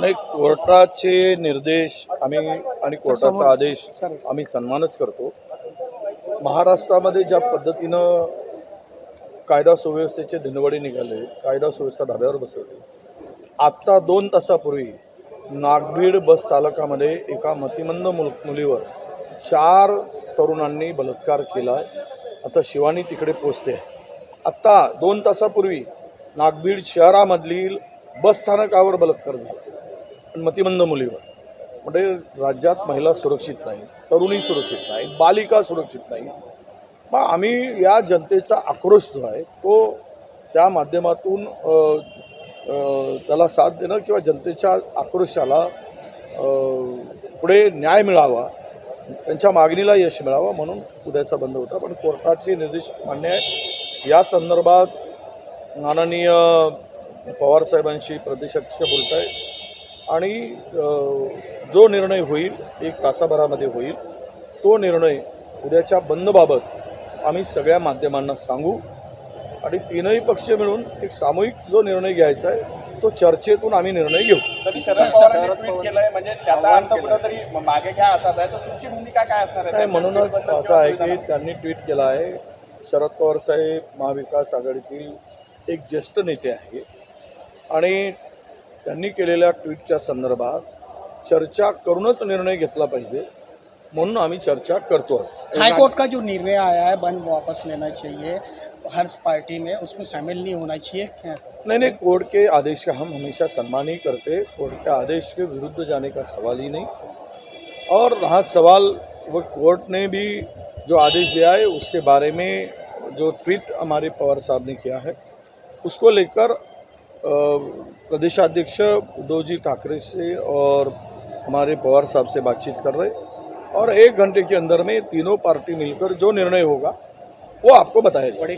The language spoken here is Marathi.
नाही कोर्टाचे निर्देश आम्ही आणि कोर्टाचा आदेश आम्ही सन्मानच करतो. महाराष्ट्रामध्ये ज्या पद्धतीनं कायदा सुव्यवस्थेचे धिनवडे निघाले कायदा सुव्यवस्था धाब्यावर बसवली आत्ता दोन तासापूर्वी नागभीड बस चालकामध्ये एका मतिमंद मुल मुलीवर चार तरुणांनी बलात्कार केला. आता शिवानी तिकडे पोचते. आत्ता दोन तासापूर्वी नागभीड शहरामधील बस स्थानकावर बलात्कार झाला. मतिमंद मुलीवर. म्हणजे राज्यात महिला सुरक्षित नाही तरुणी सुरक्षित नाही बालिका सुरक्षित नाही. मग आम्ही या जनतेचा आक्रोश जो आहे तो त्या माध्यमातून त्याला साथ देणं किंवा जनतेच्या आक्रोशाला पुढे न्याय मिळावा त्यांच्या मागणीला यश मिळावं म्हणून उद्याचा बंद होता. पण कोर्टाचे निर्देश मान्य आहे. या संदर्भात माननीय पवारसाहेबांशी प्रदेशाध्यक्ष बोलत आहे आणि जो निर्णय होईल एक तासाभरामध्ये होईल तो निर्णय उद्याच्या बंदबाबत आम्ही सगळ्या माध्यमांना सांगू आणि तीनही पक्ष मिळून एक सामूहिक जो निर्णय घ्यायचा आहे तो चर्चेतून आम्ही निर्णय घेऊ. म्हणजे नाही म्हणूनच असं आहे की त्यांनी ट्विट केलं आहे. शरद पवार साहेब महाविकास आघाडीतील एक ज्येष्ठ नेते आहे आणि त्यांनी केलेल्या ट्विटच्या संदर्भात चर्चा करूनच निर्णय घेतला पाहिजे म्हणून आम्ही चर्चा करतो हाईकोर्ट का जो निर्णय आया है बंद वापस लेना चाहिए? हर पार्टी में उसमें शामिल नहीं होना चाहिए क्या? नहीं नहीं कोर्ट के आदेश का हम हमेशा सम्मान ही करते। कोर्ट के आदेश के विरुद्ध जाने का सवाल ही नहीं। और रहा सवाल वो कोर्ट ने भी जो आदेश दिया है उसके बारे में जो ट्वीट हमारे पवार साहब ने किया है उसको लेकर प्रदेशाध्यक्ष उद्धव जी ठाकरे से और हमारे पवार साहब से बातचीत कर रहे और एक घंटे के अंदर में तीनों पार्टी मिलकर जो निर्णय होगा, वो आपको बताया